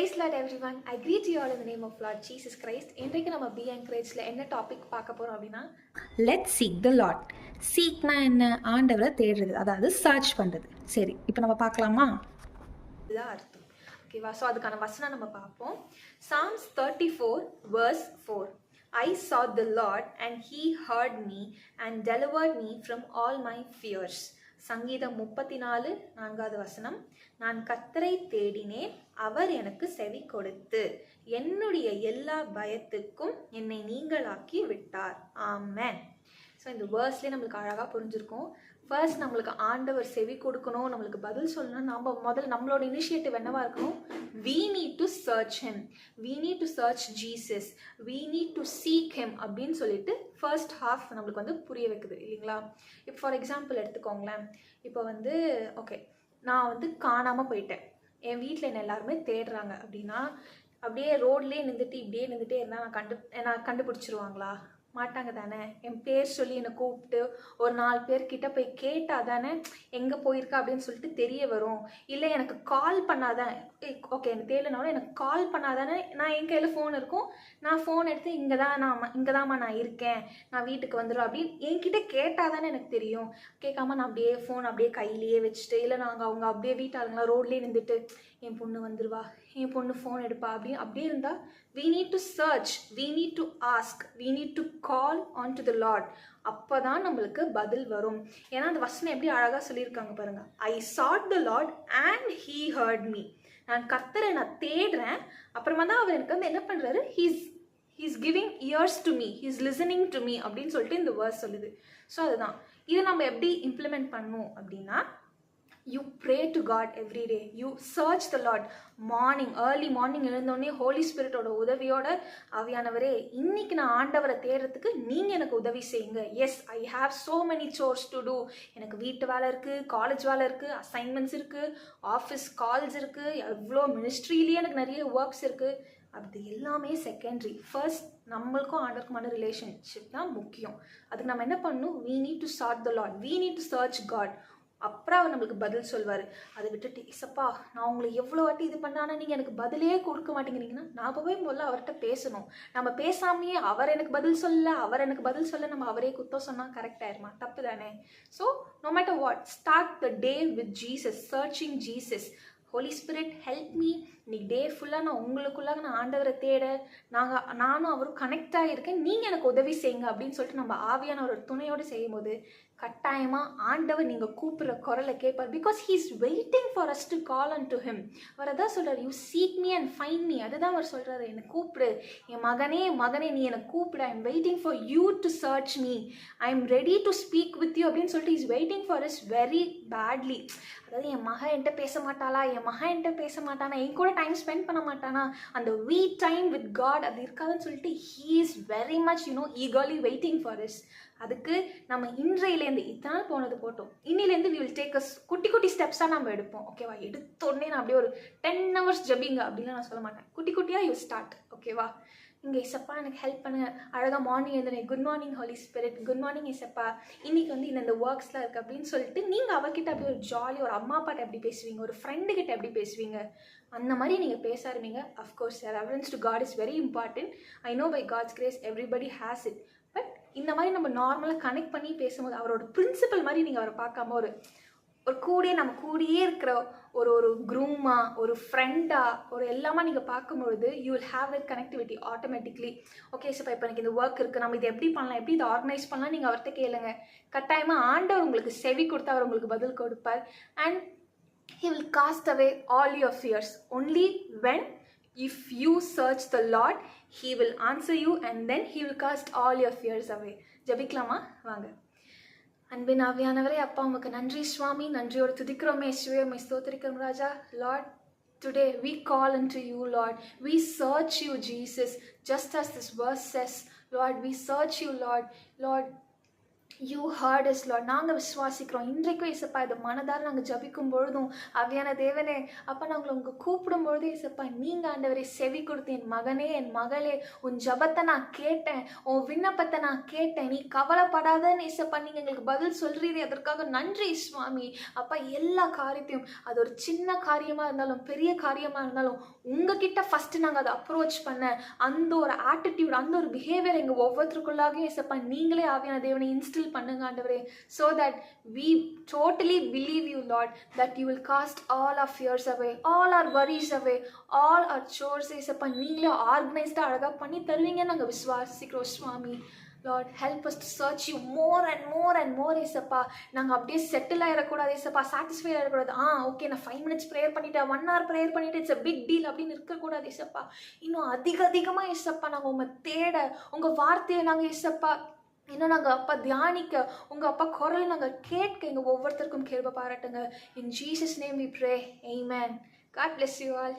Praise Lord every one I greet you all in name of Lord Jesus Christ இன்றைக்கு நம்ம be என்கரேஜில் என்ன topic பார்க்க போகிறோம் அப்படின்னா லெட் சீக் த லாட் சீக்னா என்ன? ஆண்டவரை தேடுறது அதாவது சர்ச் பண்ணுறது சரி இப்போ நம்ம பார்க்கலாமா? இதுதான் அர்த்தம். ஓகேவா ஸோ அதுக்கான வசனம் நம்ம பார்ப்போம். Psalms thirty four verse four I saw the Lord and he heard me and delivered me from all my fears சங்கீதம் முப்பத்தி நாலு நான்காவது வசனம். நான் கத்தரை தேடினேன் அவர் எனக்கு செவி கொடுத்து. என்னுடைய எல்லா பயத்துக்கும் என்னை நீங்களாக்கி விட்டார். ஆமேன். ஸோ இந்த வேர்ஸ்லேயே நம்மளுக்கு அழகாக புரிஞ்சிருக்கும். ஃபர்ஸ்ட் நம்மளுக்கு ஆண்டவர் செவி கொடுக்கணும் நம்மளுக்கு பதில் சொல்லணும் நம்ம முதல்ல நம்மளோட இனிஷியேட்டிவ் என்னவா இருக்கணும்? We need to search him we need to search Jesus we need to seek him அப்படின்னு சொல்லிட்டு ஃபர்ஸ்ட் ஹாஃப் நம்மளுக்கு வந்து புரிய வைக்குது இல்லைங்களா? இப்போ ஃபார் எக்ஸாம்பிள் எடுத்துக்கோங்களேன். இப்போ வந்து ஓகே நான் வந்து காணாமல் போயிட்டேன். என் வீட்டில் என்ன எல்லாருமே தேடுறாங்க அப்படின்னா அப்படியே ரோட்லேயே நின்றுட்டு இப்படியே நின்றுட்டே இருந்தால் நான் கண்டு நான் கண்டுபிடிச்சிருவாங்களா? மாட்டாங்க தானே? என் பேர் சொல்லி என்னை கூப்பிட்டு ஒரு நாலு பேர்கிட்ட போய் கேட்டால் தானே எங்கே போயிருக்கா அப்படின்னு சொல்லிட்டு தெரிய வரும். இல்லை எனக்கு கால் பண்ணாதான் ஓகே எனக்கு தேலனாலும் எனக்கு கால் பண்ணாதானே நான் என் கையில் ஃபோன் இருக்கும்? நான் ஃபோன் எடுத்து இங்கே தான் நான் இங்கே தான்மா நான் இருக்கேன். நான் வீட்டுக்கு வந்துடும் அப்படின்னு என்கிட்ட கேட்டால் தானே எனக்கு தெரியும். கேட்காம நான் அப்படியே ஃபோன் அப்படியே கையிலேயே வச்சுட்டு இல்லை நாங்கள் அவங்க அப்படியே வீட்டாளுங்களா ரோட்லேயே நின்றுட்டு என் பொண்ணு வந்துடுவா என் பொண்ணு ஃபோன் எடுப்பா அப்படின்னு அப்படியே இருந்தால் we need to search we need to ask we need to call on to the lord. அப்போ தான் நம்மளுக்கு பதில் வரும். ஏன்னா அந்த வசனம் எப்படி அழகாக சொல்லியிருக்காங்க பாருங்கள் I sought the Lord and he heard me நான் கத்தரை நான் தேடுறேன். அப்புறமா தான் அவர் எனக்கு வந்து என்ன பண்ணுறாரு he's he's giving ears to me he's listening to me அப்படின்னு சொல்லிட்டு இந்த வேர்ஸ் சொல்லுது. ஸோ அதுதான். இதை நம்ம எப்படி இம்ப்ளிமெண்ட் பண்ணும் அப்படின்னா you pray to God every day you search the Lord morning early morning எழுந்தோடனே Holy ஸ்பிரிட்டோட உதவியோட அவையானவரே இன்னைக்கு நான் ஆண்டவரை தேடுறதுக்கு நீங்கள் எனக்கு உதவி செய்யுங்க. Yes I have so many chores to do எனக்கு வீட்டு வேலை இருக்குது காலேஜ் வேலை இருக்குது அசைன்மெண்ட்ஸ் இருக்குது ஆஃபீஸ் கால்ஸ் இருக்குது எவ்வளோ மினிஸ்ட்ரியிலேயே எனக்கு நிறைய ஒர்க்ஸ் இருக்குது அது எல்லாமே செகண்டரி ஃபர்ஸ்ட் நம்மளுக்கும் ஆண்டவருக்குமான ரிலேஷன்ஷிப் தான் முக்கியம். அதுக்கு நம்ம என்ன பண்ணணும்? We need to sought the Lord we need to search God அப்புறம் அவர் நம்மளுக்கு பதில் சொல்வார். அதை விட்டுட்டு இசப்பா நான் உங்களை எவ்வளோ வாட்டி இது பண்ணானா நீங்கள் எனக்கு பதிலே கொடுக்க மாட்டேங்கிறீங்கன்னா நான் போய் முதல்ல அவர்கிட்ட பேசணும். நம்ம பேசாமையே அவர் எனக்கு பதில் சொல்ல அவர் எனக்கு பதில் சொல்ல நம்ம அவரே குத்தம் சொன்னால் கரெக்ட் ஆயிருமா? தப்பு தானே? So no matter what start the day with Jesus searching Jesus Holy Spirit help me இன்னைக்கு டே ஃபுல்லாக நான் உங்களுக்குள்ளாக நான் ஆண்டவரை தேட நாங்கள் நானும் அவரும் கனெக்ட் ஆகியிருக்கேன் நீங்கள் எனக்கு உதவி செய்யுங்க அப்படின்னு சொல்லிட்டு நம்ம ஆவியான ஒரு துணையோடு செய்யும்போது கட்டாயமாக ஆண்டவர் நீங்கள் கூப்பிட்ற குரலை கேட்பார். Because he is waiting for us to call on to him அவர் அதான் சொல்கிறார் you seek me and find me அதுதான் அவர் சொல்கிறாரு என்னை கூப்பிடு. என் மகனே மகனே நீ என்னை கூப்பிடு. I am waiting for you to search me I am ready to speak with you அப்படின்னு சொல்லிட்டு is waiting for is very badly அதாவது என் மகன் என்கிட்ட பேச மாட்டாளா? என் மகன் என்கிட்ட பேச மாட்டானா? என் கூட டைம் ஸ்பெண்ட் பண்ண மாட்டானா? அந்த வீ டைம் வித் காட் அது இருக்காதுன்னு சொல்லிட்டு he is very much you know eagerly waiting for is அதுக்கு நம்ம இன்றையிலேருந்து இத்தனை நாள் போனது போட்டோம். இன்னிலேருந்து வி வில் டேக் அஸ் குட்டி குட்டி ஸ்டெப்ஸாக நம்ம எடுப்போம். ஓகேவா எடுத்தோடனே நான் அப்படியே ஒரு டென் ஹவர்ஸ் ஜபிங்க அப்படின்லாம் நான் சொல்ல மாட்டேன். குட்டி குட்டியாக யூ ஸ்டார்ட் ஓகேவா இங்கே இசப்பா எனக்கு ஹெல்ப் பண்ணு. அழகாக morning எழுந்துனேன் good morning Holy Spirit good morning இசப்பா. இன்னைக்கு வந்து இந்த ஒர்க்ஸ்லாம் இருக்குது அப்படின்னு சொல்லிட்டு நீங்கள் அவகிட்ட அப்படியே ஒரு ஜாலி ஒரு அம்மா அப்பாட்ட எப்படி பேசுவீங்க? ஒரு ஃப்ரெண்டு கிட்ட எப்படி பேசுவீங்க? அந்த மாதிரி நீங்கள் பேச ஆரம்பிங்க. Of course reverence to God is very important I know by God's grace everybody has it இந்த மாதிரி நம்ம நார்மலாக கனெக்ட் பண்ணி பேசும்போது அவரோட பிரின்சிபல் மாதிரி நீங்கள் அவரை பார்க்காம ஒரு ஒரு கூடயே நம்ம கூடயே இருக்கிற ஒரு ஒரு குரூமாக ஒரு ஃப்ரெண்டா ஒரு எல்லாமா நீங்கள் பார்க்கும்பொழுது you will have that connectivity automatically okay sir இப்போ எனக்கு இந்த ஒர்க் இருக்குது நம்ம இதை எப்படி பண்ணலாம் எப்படி இதை ஆர்கனைஸ் பண்ணலாம் நீங்கள் அவர்கிட்ட கேளுங்க. கட்டாயமாக ஆண்டவர் உங்களுக்கு செவி கொடுத்து அவர் உங்களுக்கு பதில் கொடுப்பார். And he will cast away all your fears only when if you search the Lord He will answer you and then he will cast all your fears away ஜபிக்கலாமா வாங்க அன்பின் ஆவியானவரே அப்பா உமக்கு நன்றி சுவாமி நன்றியோடு துதிக்கிறோமே இயேசுவே உம்மை ஸ்தோத்திரிக்கிறோம் ராஜா lord Today we call unto you, Lord. We search you, Jesus, just as this verse says. Lord, we search you, Lord. Lord, you heard is Lord நாங்கள் விசுவாசிக்கிறோம். இன்றைக்கும் இசப்பா இது மனதால் நாங்கள் ஜபிக்கும் பொழுதும் அவையான தேவனே அப்போ நாங்கள் உங்கள் கூப்பிடும் பொழுது இசப்பா நீங்கள் ஆண்டவரை செவி கொடுத்து என் மகனே என் மகளே உன் ஜபத்தை நான் கேட்டேன். உன் விண்ணப்பத்தை நான் கேட்டேன். நீ கவலைப்படாதன்னு இசப்பா நீங்கள் எங்களுக்கு பதில் சொல்கிறீரே அதற்காக நன்றி சுவாமி. அப்பா எல்லா காரியத்தையும் அது ஒரு சின்ன காரியமாக இருந்தாலும் பெரிய காரியமாக இருந்தாலும் உங்ககிட்ட ஃபஸ்ட்டு நாங்கள் அதை அப்ரோச் பண்ண அந்த ஒரு ஆட்டிடியூட் அந்த ஒரு பிஹேவியர் எங்கள் ஒவ்வொருத்தருக்குள்ளாகவும் இசப்பா நீங்களே ஆவியான தேவனை இன்ஸ்டில் பண்ணுங்க ஆண்டவரே. So that we totally believe you Lord that you will cast all our fears away all our worries away all our chores ஏசப்பா நீங்களே ஆர்கனைஸ்டாக அழகாக பண்ணி தருவீங்கன்னு நாங்கள் விசுவாசிக்கிறோம் சுவாமி. Lord help us to search you more and more and more ஏசப்பா. நாங்கள் அப்படியே செட்டில் ஆகிடக்கூடாது ஏசப்பா. சாட்டிஸ்ஃபை ஆகிடக்கூடாது ஆ ஓகே நான் ஃபைவ் மினிட்ஸ் ப்ரேயர் பண்ணிட்டேன் ஒன் ஹவர் ப்ரேயர் பண்ணிட்டு இட்ஸ் அ பிக் டீல் அப்படின்னு இருக்கக்கூடாது ஏசப்பா. இன்னும் அதிக அதிகமாக ஏசப்பா நாங்கள் உங்கள் தேட உங்கள் வார்த்தையை நாங்கள் ஏசப்பா இன்னும் நாங்கள் அப்பா தியானிக்க உங்கள் அப்பா குரல் நாங்கள் கேட்க எங்கள் ஒவ்வொருத்தருக்கும் கேள்வி பாராட்டுங்க. In Jesus name we pray amen God bless you all